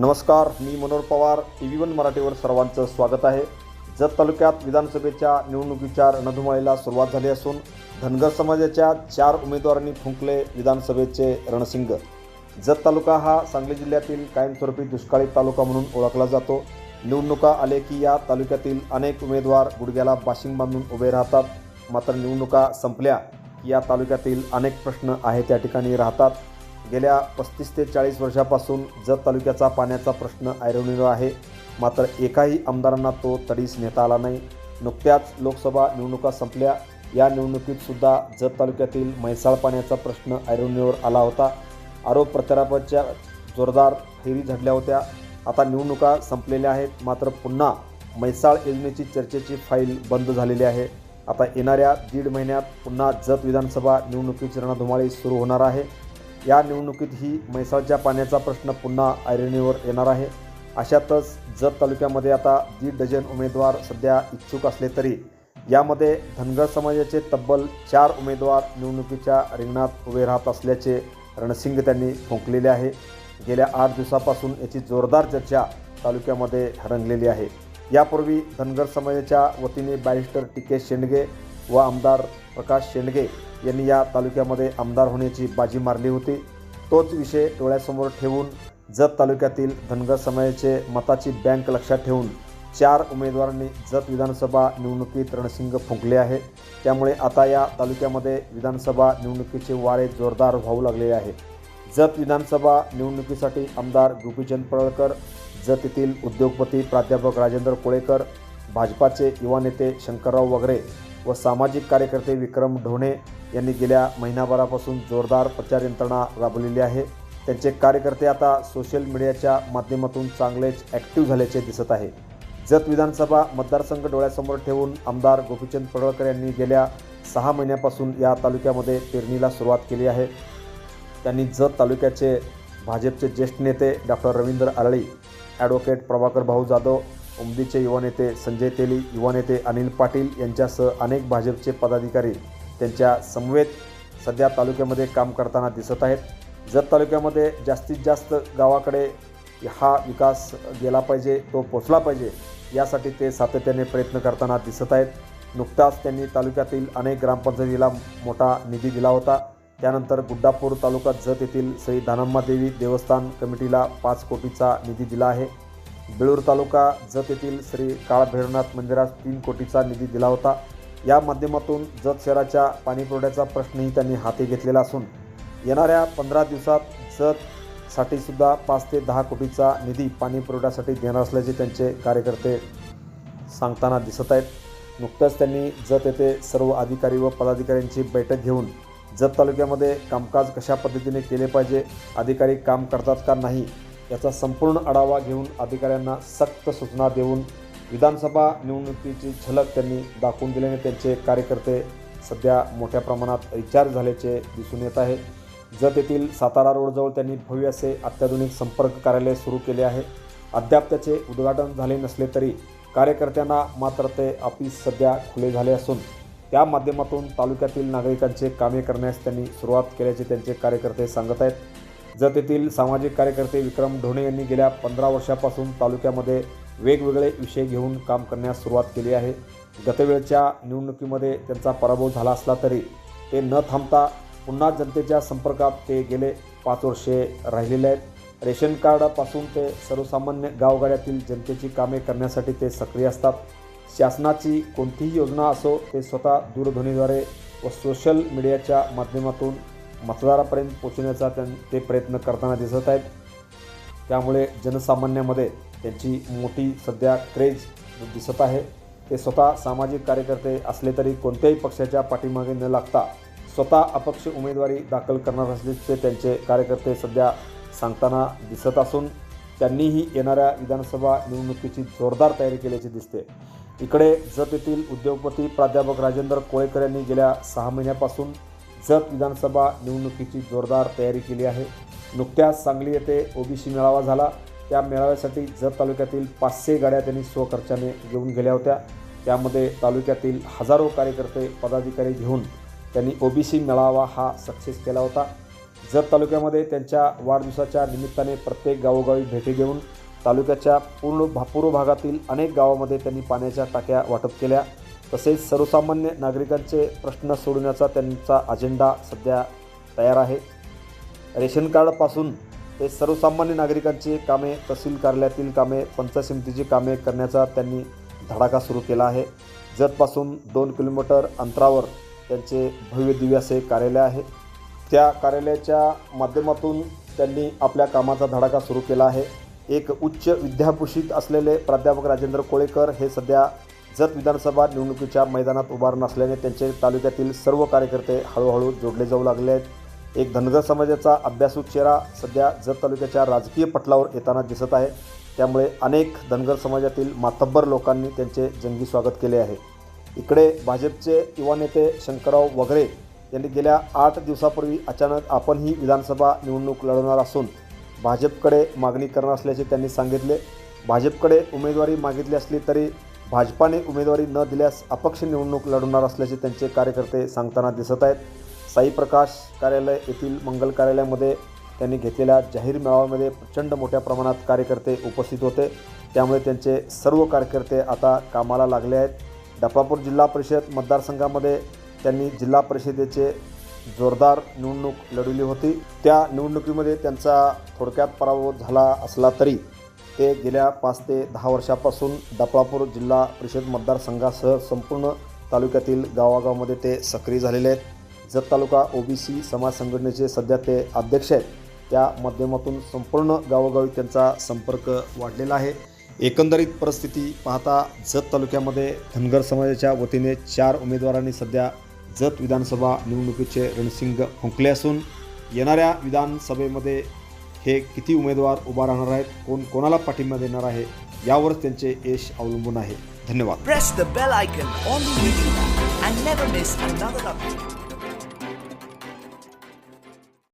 नमस्कार मी Manohar Pawar T V one मराठीवर सर्वांचं स्वागत आहे. जत तालुक्यात विधानसभेच्या निवडणुकीच्या रणधुमाळीला सुरुवात झाली असून धनगर समाजाच्या चार उमेदवारांनी फुंकले विधानसभेचे रणसिंग जत तालुका हा सांगली जिल्ह्यातील कायमस्वरूपी दुष्काळी तालुका म्हणून ओळखला जातो. निवडणुका आले की या तालुक्यातील अनेक उमेदवार गुडघ्याला बाशिंग बांधून उभे राहतात. मात्र निवडणुका संपल्या की या तालुक्यातील अनेक प्रश्न आहे त्या ठिकाणी राहतात. गेल्या पस्तीस ते चाळीस वर्षापासून जत तालुक्याचा पाण्याचा प्रश्न ऐरवलेला आहे. मात्र एकाही आमदारांना तो तडीस नेता आला नाही. नुकत्याच लोकसभा निवडणुका संपल्या. या निवडणुकीतसुद्धा जत तालुक्यातील म्हैसाळ पाण्याचा प्रश्न ऐरवणीवर आला होता. आरोप प्रत्यारोपाच्या जोरदार फेरी झडल्या होत्या. आता निवडणुका संपलेल्या आहेत. मात्र पुन्हा म्हैसाळ योजनेची चर्चेची फाईल बंद झालेली आहे. आता येणाऱ्या दीड महिन्यात पुन्हा जत विधानसभा निवडणुकीची रणधुमाळी सुरू होणार आहे. या निवडणुकीतही म्हैसाळच्या पाण्याचा प्रश्न पुन्हा ऐरणीवर येणार आहे. अशातच जत तालुक्यामध्ये आता दीड डझन उमेदवार सध्या इच्छुक असले तरी यामध्ये धनगर समाजाचे तब्बल चार उमेदवार निवडणुकीच्या रिंगणात उभे राहत असल्याचे रणसिंग त्यांनी फुंकलेले आहे. गेल्या आठ दिवसापासून याची जोरदार चर्चा तालुक्यामध्ये रंगलेली आहे. यापूर्वी धनगर समाजाच्या वतीने बॅरिस्टर टी के शेंडगे व आमदार प्रकाश शेंडगे यांनी या तालुक्यामध्ये आमदार होण्याची बाजी मारली होती. तोच विषय डोळ्यासमोर ठेवून जत तालुक्यातील धनगर समाजाचे मताची बँक लक्षात ठेवून चार उमेदवारांनी जत विधानसभा निवडणुकीत रणसिंग फुंकले आहे. त्यामुळे आता या तालुक्यामध्ये विधानसभा निवडणुकीचे वारे जोरदार व्हावू लागले आहे. जत विधानसभा निवडणुकीसाठी आमदार गोपीचंद पडळकर जत येथील उद्योगपती प्राध्यापक राजेंद्र कोळेकर भाजपाचे युवा नेते शंकरराव वगैरे व सामाजिक कार्यकर्ते विक्रम ढोणे यांनी गेल्या महिनाभरापासून जोरदार प्रचार यंत्रणा राबवलेली आहे. त्यांचे कार्यकर्ते आता सोशल मीडियाच्या माध्यमातून चांगलेच ॲक्टिव्ह झाल्याचे दिसत आहे. जत विधानसभा मतदारसंघ डोळ्यासमोर ठेवून आमदार गोपीचंद पडळकर यांनी गेल्या सहा महिन्यापासून या तालुक्यामध्ये पेरणीला सुरुवात केली आहे. त्यांनी जत तालुक्याचे भाजपचे ज्येष्ठ नेते डॉक्टर रवींद्र आरळी ॲडव्होकेट प्रभाकर भाऊ जाधव उमदीचे युवा नेते संजय तेली युवा नेते अनिल पाटील यांच्यासह अनेक भाजपचे पदाधिकारी त्यांच्या समवेत सध्या तालुक्यामध्ये काम करताना दिसत आहेत. जत तालुक्यामध्ये जास्तीत जास्त गावाकडे हा विकास गेला पाहिजे तो पोचला पाहिजे यासाठी ते सातत्याने प्रयत्न करताना दिसत आहेत. नुकताच त्यांनी तालुक्यातील अनेक ग्रामपंचायतीला मोठा निधी दिला होता. त्यानंतर गुड्डापूर तालुका जत येथील श्री धानम्मा देवी देवस्थान कमिटीला पाच कोटीचा निधी दिला आहे. बेळूर तालुका जत येथील श्री काळभैरवनाथ मंदिरास तीन कोटीचा निधी दिला होता. या माध्यमातून जत शहराच्या पाणीपुरवठ्याचा प्रश्नही त्यांनी हाती घेतलेला असून येणाऱ्या पंधरा दिवसात जतसाठी सुद्धा पाच ते दहा कोटीचा निधी पाणी पुरवठ्यासाठी देणार असल्याचे त्यांचे कार्यकर्ते सांगताना दिसत आहेत. नुकतंच त्यांनी जत येथे सर्व अधिकारी व पदाधिकाऱ्यांची बैठक घेऊन जत तालुक्यामध्ये कामकाज कशा पद्धतीने केले पाहिजे अधिकारी काम करतात का नाही याचा संपूर्ण आढावा घेऊन अधिकाऱ्यांना सक्त सूचना देऊन विधानसभा निवडणुकीची झलक त्यांनी दाखवून दिल्याने त्यांचे कार्यकर्ते सध्या मोठ्या प्रमाणात रिचार्ज झाल्याचे दिसून येत आहे. जत येथील सातारा रोडजवळ त्यांनी भव्य असे अत्याधुनिक संपर्क कार्यालय सुरू केले आहे. अद्याप त्याचे उद्घाटन झाले नसले तरी कार्यकर्त्यांना मात्र ते ऑफिस सध्या खुले झाले असून त्या माध्यमातून तालुक्यातील नागरिकांचे कामे करण्यास त्यांनी सुरुवात केल्याचे त्यांचे कार्यकर्ते सांगत आहेत. जत येथील सामाजिक कार्यकर्ते विक्रम ढोणे यांनी गेल्या पंधरा वर्षापासून तालुक्यामध्ये वेगवेगळे विषय घेऊन काम करण्यास सुरुवात केली आहे. गतवेळच्या निवडणुकीमध्ये त्यांचा पराभव झाला असला तरी ते न थांबता पुन्हा जनतेच्या संपर्कात ते गेले. पाच वर्षे राहिलेले आहेत. रेशन कार्डापासून ते सर्वसामान्य गावगाड्यातील जनतेची कामे करण्यासाठी ते सक्रिय असतात. शासनाची कोणतीही योजना असो ते स्वतः दूरध्वनीद्वारे व सोशल मीडियाच्या माध्यमातून मतदारापर्यंत पोचवण्याचा त्यां ते प्रयत्न करताना दिसत आहेत. त्यामुळे जनसामान्यामध्ये त्यांची मोठी सध्या क्रेज दिसत आहे. ते स्वतः सामाजिक कार्यकर्ते असले तरी कोणत्याही पक्षाच्या पाठीमागे न लागता स्वतः अपक्ष उमेदवारी दाखल करणार असल्याचे त्यांचे कार्यकर्ते सध्या सांगताना दिसत असून त्यांनीही येणाऱ्या विधानसभा निवडणुकीची जोरदार तयारी केल्याचे दिसते. इकडे जत येथील उद्योगपती प्राध्यापक राजेंद्र कोळेकर यांनी गेल्या सहा महिन्यापासून जत विधानसभा निवडणुकीची जोरदार तयारी केली आहे. नुकत्याच सांगली येथे ओबीसी मेळावा झाला. त्या मेळाव्यासाठी जत तालुक्यातील पाचशे गाड्या त्यांनी स्वखर्चाने घेऊन गेल्या होत्या. त्यामध्ये तालुक्यातील हजारो कार्यकर्ते पदाधिकारी घेऊन त्यांनी ओबीसी मेळावा हा सक्सेस केला होता. जत तालुक्यामध्ये त्यांच्या वाढदिवसाच्या निमित्ताने प्रत्येक गावोगावी भेटी देऊन तालुक्याच्या पूर्ण भा पूर्व भागातील अनेक गावामध्ये त्यांनी पाण्याच्या टाक्या वाटप केल्या. तसेच सर्वसामान्य नागरिकांचे प्रश्न सोडवण्याचा त्यांचा अजेंडा सध्या तयार आहे. रेशन कार्डपासून ते सर्वसामान्य नागरिकांची कामे तहसील कार्यालयातील कामे पंचायत समितीची कामे करण्याचा त्यांनी धडाका सुरू केला आहे. जतपासून दोन किलोमीटर अंतरावर त्यांचे भव्य दिव्य असे कार्यालय आहे. त्या कार्यालयाच्या माध्यमातून त्यांनी आपल्या कामाचा धडाका सुरू केला आहे. एक उच्च विद्याभूषित असलेले प्राध्यापक राजेंद्र कोळेकर हे सध्या जत विधानसभा निवडणुकीच्या मैदानात उभार नसल्याने त्यांचे तालुक्यातील सर्व कार्यकर्ते हळूहळू जोडले जाऊ लागले आहेत. एक धनगर समाजाचा अभ्यासू चेहरा सध्या जत तालुक्याच्या राजकीय पटलावर येताना दिसत आहे. त्यामुळे अनेक धनगर समाजातील मातब्बर लोकांनी त्यांचे जंगी स्वागत केले आहे. इकडे भाजपचे युवा नेते शंकरराव वगैरे यांनी गेल्या आठ दिवसापूर्वी अचानक आपण ही विधानसभा निवडणूक लढवणार असून भाजपकडे मागणी करणार असल्याचे त्यांनी सांगितले. भाजपकडे उमेदवारी मागितली असली तरी भाजपाने उमेदवारी न दिल्यास अपक्ष निवडणूक लढवणार असल्याचे त्यांचे कार्यकर्ते सांगताना दिसत आहेत. साई प्रकाश कार्यालय येथील मंगल कार्यालयामध्ये त्यांनी घेतलेल्या जाहीर मेळाव्यामध्ये प्रचंड मोठ्या प्रमाणात कार्यकर्ते उपस्थित होते. त्यामुळे त्यांचे सर्व कार्यकर्ते आता कामाला लागले आहेत. डफळापूर जिल्हा परिषद मतदारसंघामध्ये त्यांनी जिल्हा परिषदेचे जोरदार निवडणूक लढवली होती. त्या निवडणुकीमध्ये त्यांचा थोडक्यात पराभव झाला असला तरी ते गेल्या पाच ते दहा वर्षापासून दपळापूर जिल्हा परिषद मतदारसंघासह संपूर्ण तालुक्यातील गावागावामध्ये ते सक्रिय झालेले आहेत. जत तालुका ओबीसी समाज संघटनेचे सध्या ते अध्यक्ष आहेत. त्या माध्यमातून संपूर्ण गावोगावी त्यांचा संपर्क वाढलेला आहे. एकंदरीत परिस्थिती पाहता जत तालुक्यामध्ये धनगर समाजाच्या वतीने चार उमेदवारांनी सध्या जत विधानसभा निवडणुकीचे रणसिंग फुंकले असून येणाऱ्या विधानसभेमध्ये हे किती उमेदवार उभा राहणार आहेत? कोण कोणाला पाठिंबा देणार आहे? यावरच त्यांचे यश अवलंबून आहे. धन्यवाद.